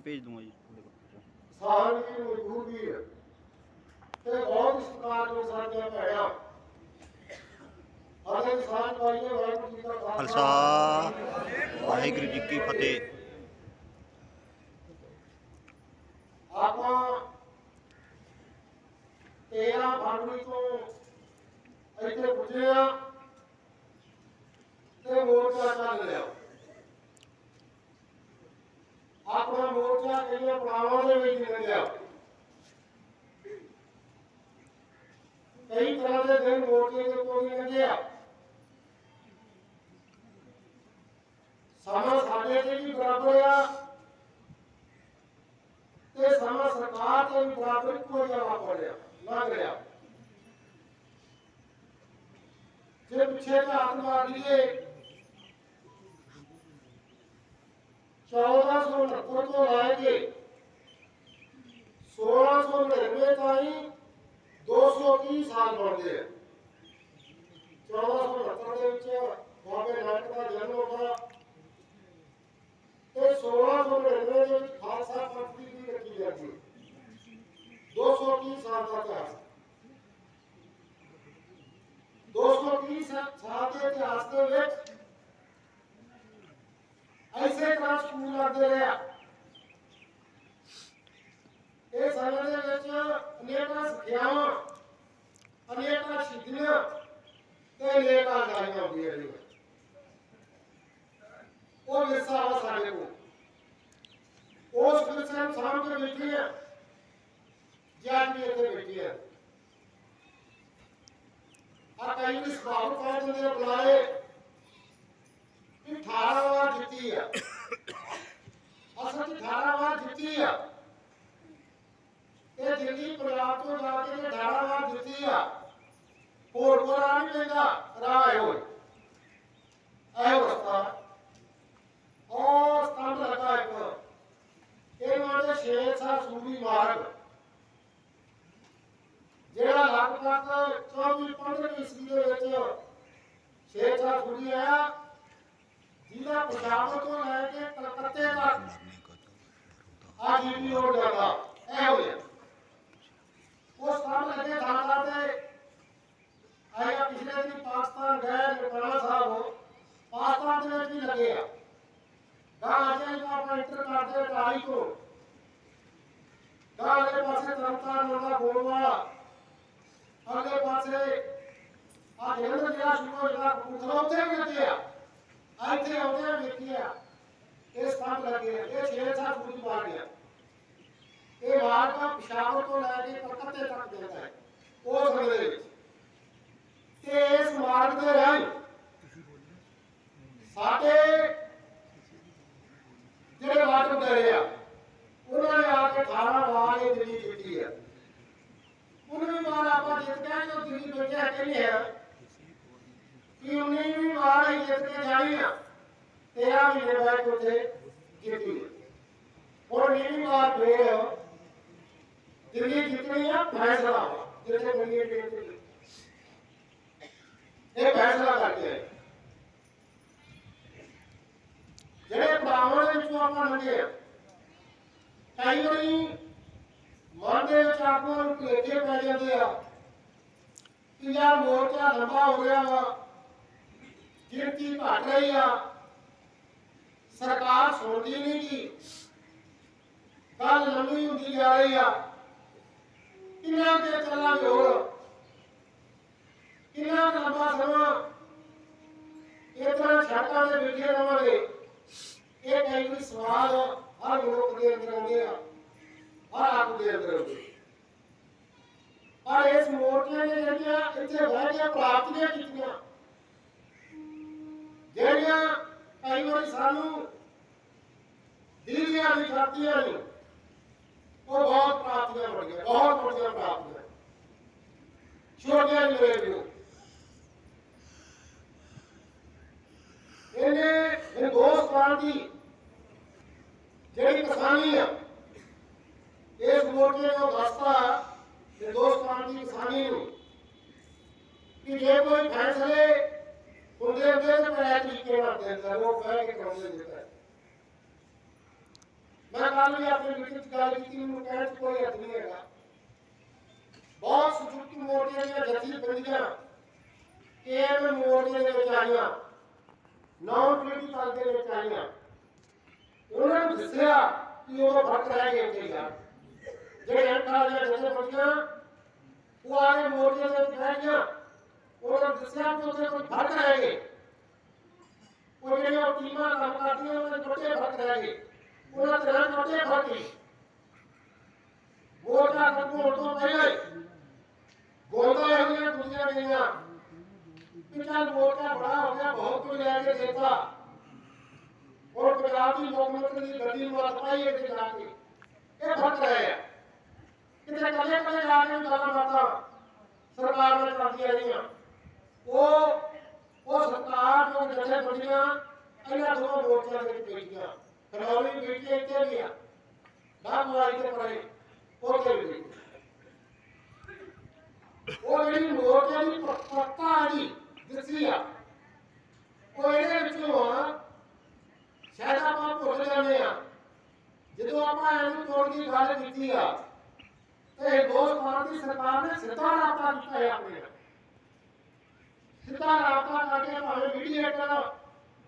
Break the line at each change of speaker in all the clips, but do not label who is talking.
ਮੈਂ ਭੇਜ ਦੂੰਗਾ ਜੀ। ਤੁਹਾਡੇ ਕੋਲ
ਸਾਹਣ ਦੀ ਮਜ਼ਬੂਤੀ ਹੈ। ਤੇ ਬਹੁਤ ਸਤਿਕਾਰ ਨੂੰ ਸਾਡਾ ਭੈਣਾ ਅਗਰ ਸਾਥ ਪਾਈਏ ਵਾਹਿਗੁਰੂ ਜੀ ਦਾ
ਖਾਲਸਾ। ਵਾਹਿਗੁਰੂ ਜੀ ਕੀ ਫਤਿਹ।
ਆਪਾਂ 13 ਫਰਵਰੀ ਤੋਂ ਇੱਥੇ ਪੁੱਜੇ ਆ ਤੇ ਮੋਰਚਾ ਚੱਲ ਰਿਹਾ। ਆਪਣਾ ਮੋਰਚਾ ਦੇ ਵਿੱਚ ਨਿਕਲਿਆ ਕਈ ਤਰ੍ਹਾਂ ਦੇ ਦਿਨ ਮੋਰਚੇ ਦੇ ਉੱਪਰ ਨਿਕਲਿਆ ਸਮਾਂ ਸਾਡੇ ਤੇ ਵੀ ਬਰਾਬਰ ਆ ਤੇ ਸਮਾਂ ਸਰਕਾਰ ਤੇ ਵੀ ਬਰਾਬਰ ਇੱਕੋ ਜਿਹਾ ਵਾਪਰਿਆ ਲੱਗ ਰਿਹਾ। ਜੇ ਪਿੱਛੇ ਦਾ ਹੱਥ ਮਾਰ ਲਈਏ 1469 ਤੋਂ ਲੈ ਕੇ 1699 ਤਾਈਂ 230 ਸਾਲ ਬਣਦੇ ਆ 1469 ਦੇ ਵਿੱਚ ਬਾਬੇ ਨਾਨਕ ਦਾ ਜਨਮ ਹੋਇਆ ਤੇ 1699 ਦੇ ਵਿੱਚ ਖਾਲਸਾ ਪੰਥ ਦੀ ਵੀ ਰੱਖੀ ਜਾਂਦੀ ਹੈ 230 ਸਾਲ ਦਾ ਇਤਿਹਾਸ 230 ਸਾ- ਸਾਲ ਦੇ ਇਤਿਹਾਸ ਦੇ ਵਿੱਚ ਐਸੇ ਤਰ੍ਹਾਂ ਸਕੂਲ ਲੱਗਦੇ ਰਿਹਾ ਇਹ ਸਮੇਂ ਦੇ ਵਿੱਚ ਅਨੇਕਾਂ ਸਿੱਖਿਆਵਾਂ, ਅਨੇਕਾਂ ਸਿੱਧੀਆਂ ਤੇ ਅਨੇਕਾਂ ਗਾਈਆਂ ਹੁੰਦੀਆਂ ਰਹੀਆਂ ਉਹ ਵਿਰਸਾ ਵਾ ਸਾਡੇ ਕੋਲ। ਉਸ ਵਿਰਸੇ ਨੂੰ ਸਾਂਭ ਕੇ ਬੈਠੇ ਆ ਜਦ ਵੀ ਇੱਥੇ ਬੈਠੇ ਆ ਆ ਕਈ ਵੀ ਸਵਾਲ ਕਰ ਦਿੰਦੇ ਆ ਬੁਲਾਏ ਕਿ 18 ਵਾਰ ਜਿੱਤੀ ਆ ਅਸਲ 'ਚ 18 ਵਾਰ ਆ। ਤੇ ਦਿੱਲੀ ਪੰਜਾਬ ਤੋਂ ਜਾ ਕੇ ਜੇ 18 ਵਾਰ ਆ, ਹੋਰ ਕੋਲ ਨਹੀਂ ਪੈਂਦਾ ਰਾਹ ਹੋਏ ਆਇਓ ਰਸਤਾ। ਉਹ ਸਤੰਭ ਲੱਗਾ ਇੱਕ ਇਹ ਮਾਰੇ ਛੇ ਸਾ ਸੂਰੀ ਮਾਰਗ। ਜਿਹੜਾ ਲਗਭਗ 24 15 ਈਸਵੀ ਦੇ ਵਿੱਚ ਛੇ ਸਾ ਸੂਰੀ ਆਇਆ, ਜਿਹਦਾ ਪੰਜਾਬ ਤੋਂ ਲੈ ਕੇ ਕਲਕੱਤੇ ਤੱਕ ਆ ਜੀਵੀ ਰੋਡ ਜਾਂਦਾ ਇਹ ਹੋ ਗਿਆ। ਉਹ ਸਤੰਭ ਲੱਗੇ ਥਾਂ ਤੇ। ਆਇਆ ਪਿਛਲੇ ਦਿਨ ਪਾਕਿਸਤਾਨ ਗਏ ਨਨਕਾਣਾ ਸਾਹਿਬ ਪਾਕਿਸਤਾਨ ਦੇ ਵਿੱਚ ਵੀ ਲੱਗੇ ਆ। ਗਾਂ ਅਜੇ ਆਪਾਂ ਇੰਟਰ ਕਰਦੇ ਟਾਈ ਕੋ ਗਾਂ ਅਗਲੇ ਪਾਸੇ ਤਰਨਤਾਰਨ ਦਾ ਗੋਲਵਾਲਾ ਅਗਲੇ ਪਾਸੇ ਆ ਜਿਹੜਾ ਜਿਹੜਾ ਸ਼ੁਰੂ ਜਿਹੜਾ ਕਪੂਰਥਲਾ ਉੱਥੇ ਵੀ ਲੱਗੇ ਆ। ਇੱਥੇ ਆਉਂਦੇ ਆ। ਵੇਖਿਆ ਇਹ ਸਟੰਪ ਲੱਗੇ ਆ ਇਹ 6 7 ਫੁੱਟ ਮਾਰ ਗਿਆ। ਇਹ ਮਾਰ ਦਾ ਪਿਸ਼ਾਵਰ ਤੋਂ ਲੈ ਕੇ ਕਲਕੱਤੇ ਤੱਕ ਦਿੰਦਾ ਹੈ ਉਹ ਸਮੇਂ ਵਿੱਚ। ਤੇ ਇਸ ਮਾਰਗ ਦੇ ਰਾਹੀਂ ਸਾਡੇ ਜਿਹੜੇ ਵਾਟਰ ਗਏ ਆ, ਉਹਨਾਂ ਨੇ ਆ ਕੇ 18 ਵਾਰ ਇਹ ਦਿੱਲੀ ਜਿੱਤੀ ਆ। ਉਹਨਾਂ ਵਾਰ ਆਪਾਂ ਜਿੱਤ ਗਏ ਜੋ ਦਿੱਲੀ ਬੈਠਿਆ ਕਿ ਨਹੀਂ ਕਿ ਉਹਨੇ ਵੀ ਵਾਰ ਅਸੀਂ ਜਿੱਤ ਕੇ ਜਾਣੀ ਆ। ਤੇਰਾ ਮਹੀਨੇ ਬਾਅਦ ਉੱਥੇ ਜਿੱਤੀ ਆ। ਹੁਣ ਨੀਵੀਂ ਦਿੱਲੀ ਜਿੱਤਣੀ ਫੈਸਲਾ ਜਿੱਥੇ ਬਣੀ ਟ੍ਰੇਨ ਇਹ ਫੈਸਲਾ ਕਰਕੇ ਆਏ ਜਿਹੜੇ ਭਰਾਵਾਂ ਵਿੱਚੋਂ ਆਪਾਂ ਲੰਘੇ ਆ ਕਈ ਵਾਰੀ ਮਨ ਦੇ ਵਿੱਚ ਆਪਾਂ ਨੂੰ ਭੁਲੇਖੇ ਪੈ ਜਾਂਦੇ ਆ ਕਿ ਯਾਰ ਮੋਰਚਾ ਲੰਬਾ ਹੋ ਗਿਆ ਵਾ, ਗਿਣਤੀ ਘਟ ਰਹੀ ਆ ਸਰਕਾਰ ਸੁਣਦੀ ਨਹੀਂ ਗੀ ਗੱਲ ਲੰਮੀ ਹੁੰਦੀ ਜਾ ਰਹੀ ਆ। ਕਿੰਨਾ ਤੇ ਚੱਲਾਂਗੇ ਹੋਰ? ਕਿੰਨਾ ਲੰਬਾ ਸਮਾਂ? ਇਹ ਤਰ੍ਹਾਂ ਦੇ ਬੈਠੇ ਰਵਾਂਗੇ। ਇਹ ਕਈ ਵੀ ਸਵਾਲ ਹਰ ਮਨੁੱਖ ਦੇ ਅੰਦਰ ਆਉਂਦੇ ਆ। ਹਰ ਆਪ ਦੇ ਅੰਦਰ ਆਉਂਦੇ ਪਰ ਇਸ ਮੋਰਚੇ ਨੇ ਜਿਹੜੀਆਂ ਇੱਥੇ ਬਹਿ ਕੇ ਪ੍ਰਾਪਤੀਆਂ ਕੀਤੀਆਂ, ਜਿਹੜੀਆਂ ਕਈ ਵਾਰੀ ਸਾਨੂੰ ਦਿਲ ਦੀਆਂ ਵੀ ਖਾਤੀਆਂ ਉਹ ਬਹੁਤ ਪ੍ਰਾਪਤੀਆਂ ਬੜੀਆਂ ਬਹੁਤ ਬੜੀਆਂ ਪ੍ਰਾਪਤੀਆਂ। ਛੋਟੀਆਂ ਨਹੀਂ ਇਹਨੇ ਹਿੰਦੁਸਤਾਨ ਦੀ ਜਿਹੜੀ ਕਿਸਾਨੀ ਆ, ਇਸ ਮੋਰਚੇ ਉਹ ਦੱਸਦਾ ਹਿੰਦੁਸਤਾਨ ਦੀ ਕਿਸਾਨੀ ਨੂੰ ਕਿ ਜੇ ਕੋਈ ਫੈਸਲੇ ਹੁੰਦੇ ਹੁੰਦੇ ਤਾਂ ਮੈਂ ਤਰੀਕੇ ਨਾਲ ਦਿੰਦਾ ਉਹ ਕਹਿ ਕੇ ਕਰਾਉਂਦੇ ਦਿੱਤਾ ਮੈਂ ਕੱਲ ਵੀ ਆਪਣੀ ਮੀਟਿੰਗ 'ਚ ਗੱਲ ਕੀਤੀ, ਮੈਨੂੰ ਕਹਿਣ 'ਚ ਕੋਈ ਹੱਥ ਨਹੀਂ ਹੈਗਾ। ਬਹੁਤ ਸੰਯੁਕਤ ਮੋਰਚੇ ਦੀਆਂ ਜਥੇਬੰਦੀਆਂ ਕੇਐਮ ਮੋਰਚੇ ਦੇ ਵਿੱਚ ਆਈਆਂ ਨੌਨ ਪੋਲੀਟੀਕਲ ਦੇ ਵਿੱਚ ਆਈਆਂ। ਉਹਨਾਂ ਨੇ ਦੱਸਿਆ ਕਿ ਉਹ ਫ਼ਰਕ ਰਹਿ ਗਏ ਉੱਥੇ ਜਾ ਜਿਹੜੇ ਅੰਕਾਂ ਦੀਆਂ ਜਥੇਬੰਦੀਆਂ ਉਹ ਆਏ ਮੋਰਚੇ ਦੇ ਵਿੱਚ ਬਹਿ ਗਈਆਂ। ਉਹਨਾਂ ਨੂੰ ਦੱਸਿਆ ਕਿ ਉੱਥੇ ਕੋਈ ਫ਼ਰਕ ਰਹਿ ਗਏ। ਉਹ ਜਿਹੜੀਆਂ ਟੀਮਾਂ ਕੰਮ ਕਰਦੀਆਂ, ਉਹਨਾਂ ਦੇ ਛੋਟੇ ਫ਼ਰਕ ਰਹਿ ਗਏ। ਉਹਨਾਂ ਦੇ ਰਹਿ ਛੋਟੇ ਫ਼ਰਕ ਹੀ ਵੋਟਾਂ ਖਤਮ ਤੋਂ ਗੋਲਦਾ ਇਹਦੀਆਂ ਦੁਨੀਆਂ ਗਈਆਂ ਕਿ ਚੱਲ ਵੋਟਾਂ ਬੜਾ ਹੋ ਗਿਆ, ਬਹੁਤ ਕੁਝ ਲੈ ਕੇ ਦੇਤਾ। ਔਰ ਪੰਜਾਬ ਦੀ ਮੁੱਖ ਦੀ ਗੱਡੀ ਨੂੰ ਹੱਥ ਪਾਈ ਇੱਥੇ ਜਾ ਕੇ। ਇਹ ਫ਼ਰਕ ਰਹੇ ਆ। ਕਿਤੇ ਕੱਲੇ ਕੱਲੇ ਜਾ ਕੇ ਗੱਲਾਂ ਬਾਤਾਂ ਸਰਕਾਰ ਨਾਲ ਕਰਦੀਆਂ ਰਹੀਆਂ। ਉਹ ਉਹ ਸਰਕਾਰ ਨੂੰ ਜਥੇ ਬੜੀਆਂ, ਇਹਨਾਂ ਦੋਵਾਂ ਮੋਰਚਿਆਂ ਦੇ ਵਿੱਚ ਬੈਠੀਆਂ ਖਰੌਲੀ ਬੈਠੀ ਇੱਥੇ ਵੀ ਆ ਬਾਗਵਾਈ ਦੇ ਪਰੇ, ਉੱਥੇ ਵੀ। ਬੈਠੀ। ਉਹ ਵਿੱਚੋਂ ਸ਼ਾਇਦ ਆਪਾਂ ਭੁੱਲ ਜਾਂਦੇ ਆ ਜਦੋਂ ਆਪਾਂ ਇਹਨੂੰ ਤੋੜ ਦੀ ਗੱਲ ਕੀਤੀ ਆ, ਤੇ ਦੋਸਤ ਭਾਰਤੀ ਸਰਕਾਰ ਨੇ ਸਿੱਧਾ ਰਾਬਤਾ ਕੀਤਾ ਹੈ ਆਪਣੇ। ਸਿੱਧਾ ਰਾਬਤਾ ਕਰਕੇ ਭਾਵੇਂ ਮੀਡੀਏਟਰ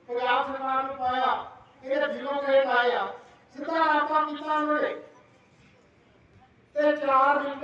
ਪੰਜਾਬ ਸਰਕਾਰ ਨੂੰ ਪਾਇਆ। ਇਹਦੇ ਬਿਊਰੋਕਰੇਟ ਆਏ ਆ। ਸਿੱਧਾ ਰਾਬਤਾ ਕੀਤਾ ਉਹਨਾਂ। ਤੇ ਚਾਰ